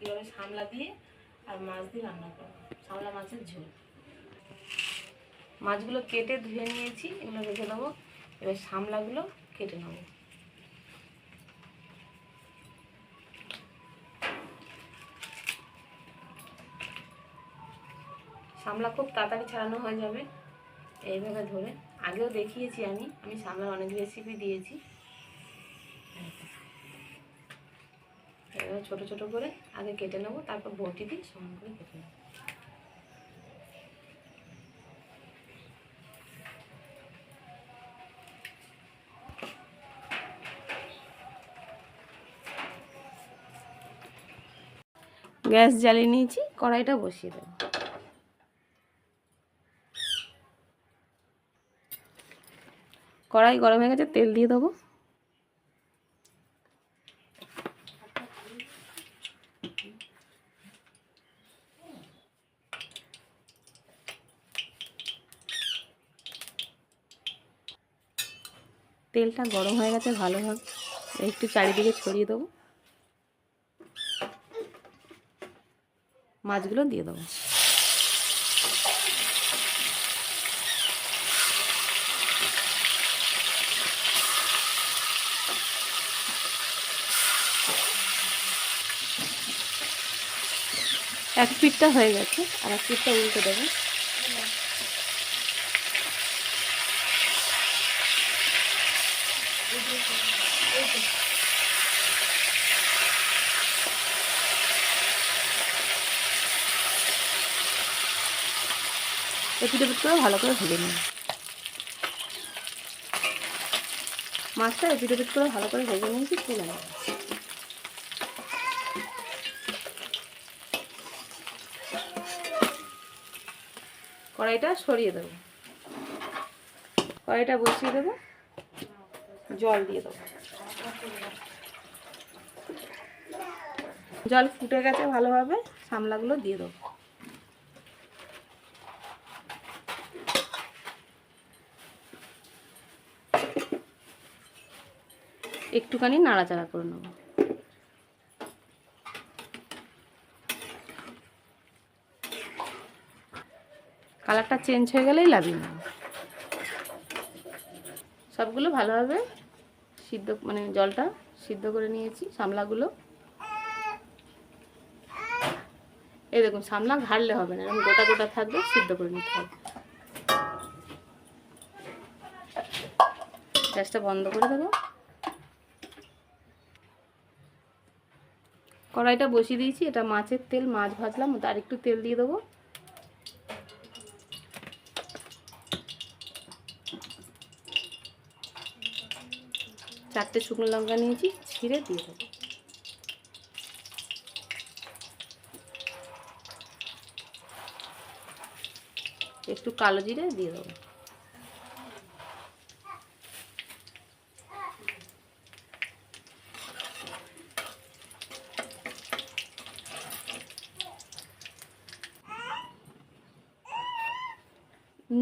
কীভাবে সামলা দিয়ে আর মাছ দিয়ে রান্না করব। সামলা মাছের ঝোল। মাছগুলো কেটে ধুয়ে নিয়েছি, এগুলো রেখে দেবো। এবার সামলাগুলো কেটে নেব। সামলা খুব তাড়াতাড়ি ছাড়ানো হয়ে যাবে। এইভাবে ধরে। আগেও দেখিয়েছি আমি আমি সামলার অনেক রেসিপি দিয়েছি। এবার ছোট ছোট করে আগে কেটে নেব, তারপর বটি দিয়ে সমান করে কেটে নেব। গ্যাস জ্বালিয়ে নিয়েছি, কড়াইটা বসিয়ে দেবো। কড়াই গরম হয়ে গেছে, তেল দিয়ে দেবো। তেলটা গরম হয়ে গেছে, ভালোভাবে একটু চারিদিকে ছড়িয়ে দেবো। মাছগুলো দিয়ে দেবো। এক পিঠটা হয়ে গেছে, আর এক পিঠটা উল্টে দেবো। এপিট এপিট করে ভালো করে ভেজে নিন। মাছটা এপিট এপিট করে ভালো করে ভেজে নিয়েছি তুলে নেব কড়াইটা সরিয়ে দেবো। কড়াইটা বসিয়ে দেবো। জল দিয়ে দেবো। জল ফুটে গেছে ভালোভাবে, সামলাগুলো দিয়ে দেবো। একটুখানি নাড়াচাড়া করে নেব। কালারটা চেঞ্জ হয়ে গেলেই লাভিয়ে নেব। সবগুলো ভালোভাবে সিদ্ধ মানে জলটা সিদ্ধ করে নিয়েছি, সামলাগুলো। এই দেখুন, সামলা ঘাড়লে হবে না, এরকম গোটা গোটা থাকবে, সিদ্ধ করে নিতে হবে। গ্যাসটা বন্ধ করে দেবো। কড়াইটা বসিয়ে দিয়েছি, এটা মাছের তেল, মাছ ভাজলাম আর একটু তেল দিয়ে দেবো। চারটে শুকনো লঙ্কা নিয়েছি, ছিঁড়ে দিয়ে দেবো। একটু কালো জিরে দিয়ে দেবো।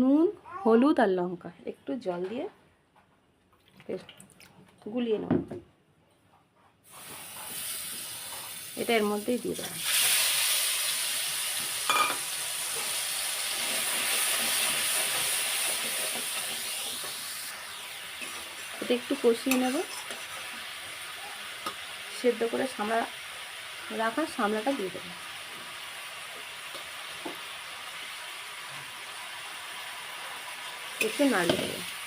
নুন, হলুদ আর লঙ্কা, একটু জল দিয়ে বেশ গুলিয়ে নেব এটা এর মধ্যেই দিয়ে দেবো। এটা একটু কষিয়ে নেব। সেদ্ধ করে সামলা রাখা সামলাটা দিয়ে দেবো। একটু নাড়িয়ে দেবো।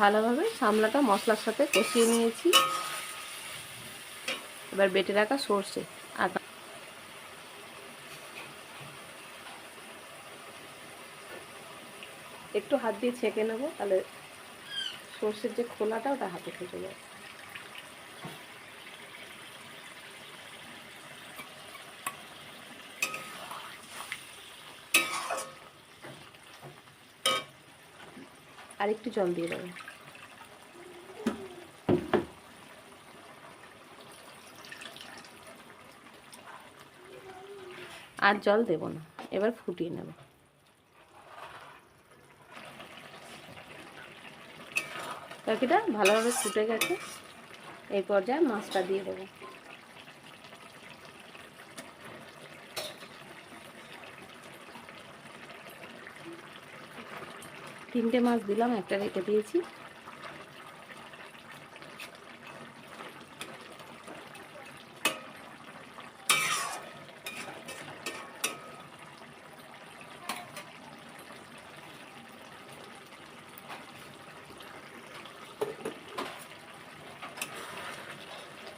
ভালোভাবে সামলাটা, মশলার সাথে কষিয়ে নিয়েছি। এবার বেটে রাখা সর্ষে। আদা একটু হাত দিয়ে ছেঁকে নেব, তাহলে সর্ষের যে খোলাটা, ওটা হাতে খেতে যাবে। আর একটু জল দিয়ে দেবো। আর জল দেব না, এবার ফুটিয়ে নেব। তরকারিটা ভালোভাবে ফুটে গেছে এই পর্যায়ে মাছটা দিয়ে দেবো। তিনটে মাছ দিলাম, একটা রেখে দিয়েছি।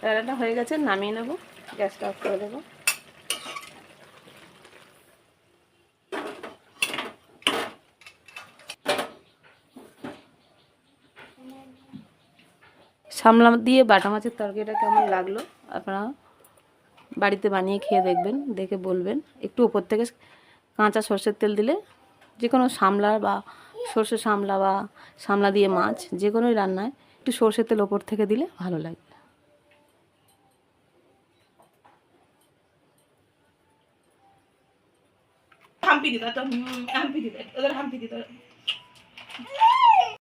রান্নাটা হয়ে গেছে, নামিয়ে নেব, গ্যাসটা অফ করে দেবো। সামলা দিয়ে বাটা মাছের তরকারিটা কেমন লাগল আপনারা বাড়িতে বানিয়ে খেয়ে দেখবেন, দেখে বলবেন। একটু ওপর থেকে কাঁচা সর্ষের তেল দিলে যে কোনো সামলা বা সর্ষে সামলা বা সামলা দিয়ে মাছ যে কোনোই রান্নায় একটু সর্ষের তেল ওপর থেকে দিলে ভালো লাগবে হাম্পি দিত হাম্পি দিত ওদের হাম্পি দিত